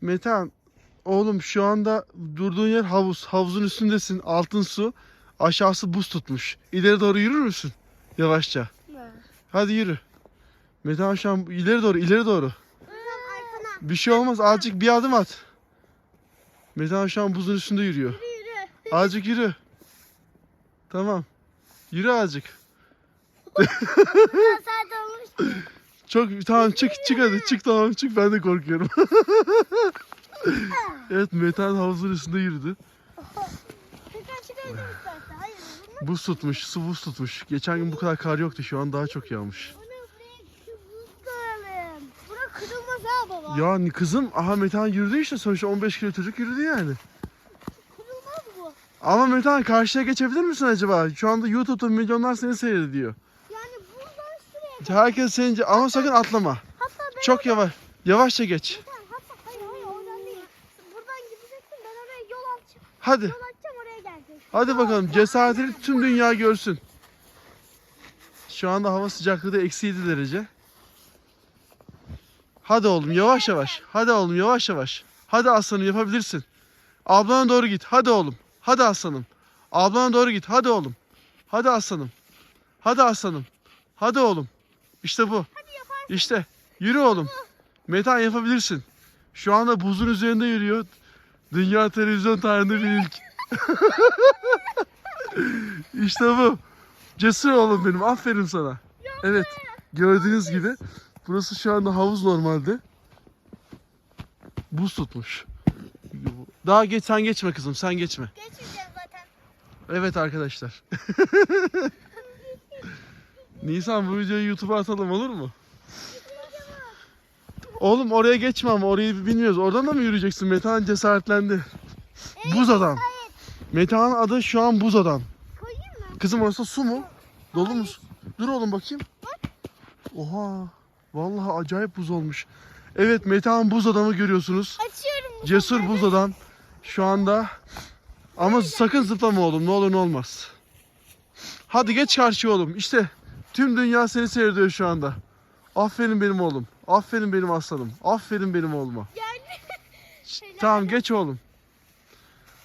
Metehan oğlum şu anda durduğun yer havuz. Havuzun üstündesin. Altın su. Aşağısı buz tutmuş. İleri doğru yürür müsün? Yavaşça. Ne? Hadi yürü. Metehan şu an ileri doğru ileri doğru. Bir şey olmaz azıcık bir adım at. Metehan şu an buzun üstünde yürüyor. Yürü. Azıcık yürü. Tamam. Yürü azıcık. Olmuş. Çok tamam çık çık hadi çık tamam çık ben de korkuyorum. evet Metehan havuzun üstünde yürüdü. Buz tutmuş, su buz tutmuş. Geçen gün bu kadar kar yoktu şu an daha çok yağmış. Ya kızım aha Metehan yürüdü işte sonuçta 15 kilo çocuk yürüdü yani. Ama Metehan karşıya geçebilir misin acaba? Şu anda YouTube'da milyonlar seni seyrediyor. Herkes seni ama sakın atlama. Hatta ben Çok yavaş. Yavaşça geç. Hatta, hatta hayır hayır oradan değil. Buradan gideceksin ben oraya yol açacağım. Hadi. Yol açacağım oraya geleceksin. Hadi bakalım cesaretini tüm dünya görsün. Şu anda hava sıcaklığı da eksi 7 derece. Hadi oğlum yavaş yavaş. Hadi oğlum yavaş yavaş. Hadi aslanım yapabilirsin. Ablana doğru git. Hadi oğlum. Hadi aslanım. Ablana doğru git. Hadi oğlum. Hadi aslanım. Hadi aslanım. Hadi oğlum. İşte bu. İşte. Yürü oğlum. Metan yapabilirsin. Şu anda buzun üzerinde yürüyor. Dünya televizyon tarihinde bir ilk. işte bu. Cesur oğlum benim. Aferin sana. Evet. Gördüğünüz gibi burası şu anda havuz normalde. Buz tutmuş. Daha geç sen geçme kızım sen geçme. Geçmeyeceğim zaten. Evet arkadaşlar. Nisan bu videoyu YouTube'a atalım olur mu? Oğlum oraya geçme ama orayı bilmiyoruz. Oradan da mı yürüyeceksin? Metehan cesaretlendi. Buz adam. Metehan'ın adı şu an buz adam. Koyayım mı? Kızım orası su mu? Dolu mu? Dur oğlum bakayım. Oha. Vallahi acayip buz olmuş. Evet Metehan buz adamı görüyorsunuz. Açıyorum. Cesur buz adam şu anda. Ama sakın zıplama oğlum ne olur ne olmaz. Hadi geç karşıya oğlum. İşte tüm dünya seni seyrediyor şu anda. Aferin benim oğlum. Aferin benim aslanım. Aferin benim oğluma. Yani. Tamam geç oğlum.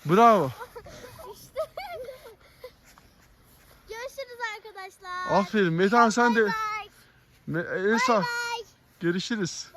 Bravo. Görüşürüz arkadaşlar. Aferin. Metan sen de Bye Me- Elsa bye. görüşürüz.